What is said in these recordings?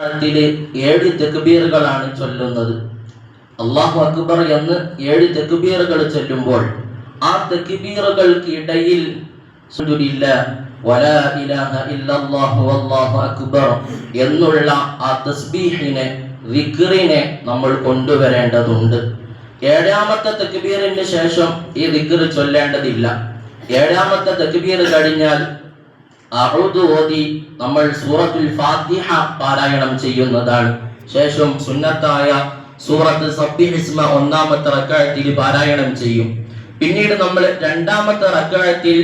ത്തിൽ ഏഴ് തെക്കുബീറുകളാണ് ചൊല്ലുന്നത്. അള്ളാഹു അക്ബർ എന്ന് ഏഴ് തെക്കുബീറുകൾ ചൊല്ലുമ്പോൾ ആ തെക്കുബീറുകൾക്ക് ഇടയിൽ അക്ബർ എന്നുള്ള ആ തസ്ബീഹിനെ വിക്റിനെ നമ്മൾ കൊണ്ടുവരേണ്ടതുണ്ട്. ഏഴാമത്തെ തെക്കുബീറിന് ശേഷം ഈ വിക്ർ ചൊല്ലേണ്ടതില്ല. ഏഴാമത്തെ തെക്കുബീർ കഴിഞ്ഞാൽ ഓതി നമ്മൾ സൂറത്തുൽ ഫാത്തിഹ പാരായണം ചെയ്യുന്നതാണ്. ശേഷം സുന്നത്തായ സൂറത്ത് സബ്ബിഹിസ്മ ഒന്നാമത്തെ റക്കാഴത്തിൽ പാരായണം ചെയ്യും. പിന്നീട് നമ്മൾ രണ്ടാമത്തെ റക്കാഴത്തിൽ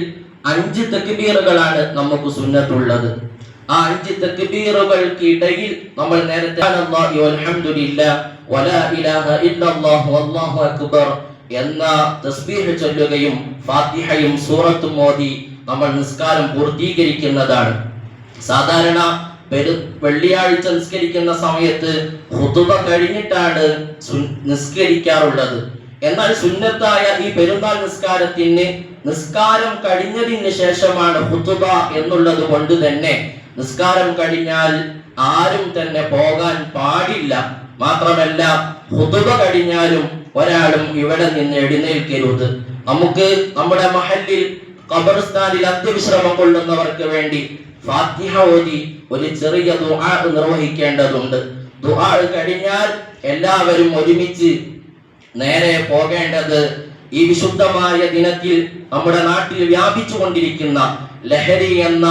അഞ്ച് തെക്കുബീറുകളാണ് നമുക്ക് സുന്നത്തുള്ളത്. ആ അഞ്ച് തെക്കുബീറുകൾക്കിടയിൽ നമ്മൾ നേരത്തെ എന്ന തസ്ബീഹ് ചൊല്ലുകയും ഫാത്തിഹയും സൂറത്തും ഓതി നമ്മൾ നിസ്കാരം പൂർത്തീകരിക്കുന്നതാണ്. സാധാരണ പെരു വെള്ളിയാഴ്ച നിസ്കരിക്കുന്ന സമയത്ത് ഹുതുബ കഴിഞ്ഞിട്ടാണ് നിസ്കരിക്കാറുള്ളത്. എന്നാൽ സുന്നത്തായ ഈ പെരുന്നാൾ നിസ്കാരത്തിന് നിസ്കാരം കഴിഞ്ഞതിന് ശേഷമാണ് ഹുതുബ എന്നുള്ളത് കൊണ്ട് തന്നെ നിസ്കാരം കഴിഞ്ഞാൽ ആരും തന്നെ പോകാൻ പാടില്ല. മാത്രമല്ല ഹുതുബ കഴിഞ്ഞാലും ഒരാളും ഇവിടെ നിന്ന് എഴുന്നേൽക്കരുത്. നമുക്ക് നമ്മുടെ മഹലിൽ ഖബർസ്ഥാനിൽ അന്ത്യവിശ്രമം കൊള്ളുന്നവർക്ക് വേണ്ടി ഫാത്തിഹ ഓതി ഒരു ചെറിയ ദുആ നിർവഹിക്കേണ്ടതുണ്ട്. ദുആ കഴിഞ്ഞാൽ എല്ലാവരും ഒരുമിച്ച് നേരെ പോകേണ്ടത് ഈ വിശുദ്ധമായ ദിനത്തിൽ നമ്മുടെ നാട്ടിൽ വ്യാപിച്ചു കൊണ്ടിരിക്കുന്ന ലഹരി എന്ന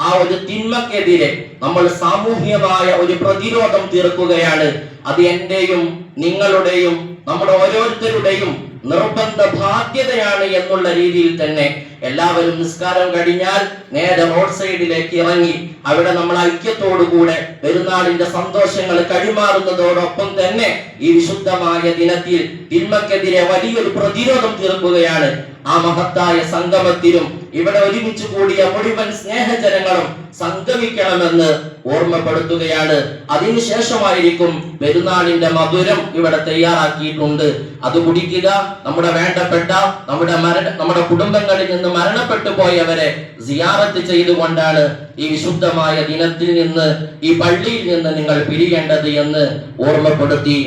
ആ ഒരു തിന്മക്കെതിരെ നമ്മൾ സാമൂഹ്യമായ ഒരു പ്രതിരോധം തീർക്കുകയാണ്. അത് എന്റെയും നിങ്ങളുടെയും നമ്മുടെ ഓരോരുത്തരുടെയും നിർബന്ധ ബാധ്യതയാണ് എന്നുള്ള രീതിയിൽ തന്നെ എല്ലാവരും നിസ്കാരം കഴിഞ്ഞാൽ നേരെ റോഡ് സൈഡിലേക്ക് ഇറങ്ങി അവിടെ നമ്മൾ ഐക്യത്തോടുകൂടെ പെരുന്നാളിന്റെ സന്തോഷങ്ങൾ കൈമാറുന്നതോടൊപ്പം തന്നെ ഈ വിശുദ്ധമായ ദിനത്തിൽ തിന്മക്കെതിരെ വലിയൊരു പ്രതിരോധം തീർക്കുകയാണ്. ആ മഹത്തായ സംഗമത്തിലും ഇവിടെ ഒരുമിച്ച് കൂടിയ മുഴുവൻ സ്നേഹജനങ്ങളും സംഗമിക്കണമെന്ന് ഓർമ്മപ്പെടുത്തുകയാണ്. അതിനുശേഷമായിരിക്കും പെരുന്നാളിന്റെ മധുരം ഇവിടെ തയ്യാറാക്കിയിട്ടുണ്ട്. അത് കുടിക്കുക നമ്മുടെ വേണ്ടപ്പെട്ട നമ്മുടെ മരണ നമ്മുടെ കുടുംബങ്ങളിൽ നിന്ന് മരണപ്പെട്ടു പോയവരെ സിയാറത്ത് ചെയ്തുകൊണ്ടാണ് ഈ വിശുദ്ധമായ ദിനത്തിൽ നിന്ന് ഈ പള്ളിയിൽ നിന്ന് നിങ്ങൾ പിരിയേണ്ടത് എന്ന് ഓർമ്മപ്പെടുത്തി.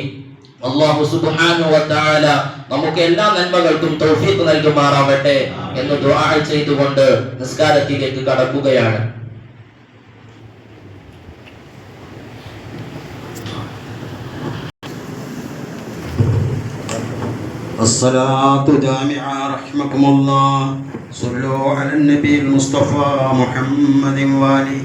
അള്ളാഹു സുബ്ഹാനു വ തആല നമുക്ക് എല്ലാ നന്മകൾക്കും തൗഫീഖ് നൽകുമാറാവട്ടെ എന്ന് ദുആ ചെയ്തുകൊണ്ട് നിസ്കാരത്തിലേക്ക് കടക്കുകയാണ്. الصلاة جامعة رحمكم الله. صلوا على النبي المصطفى محمد والي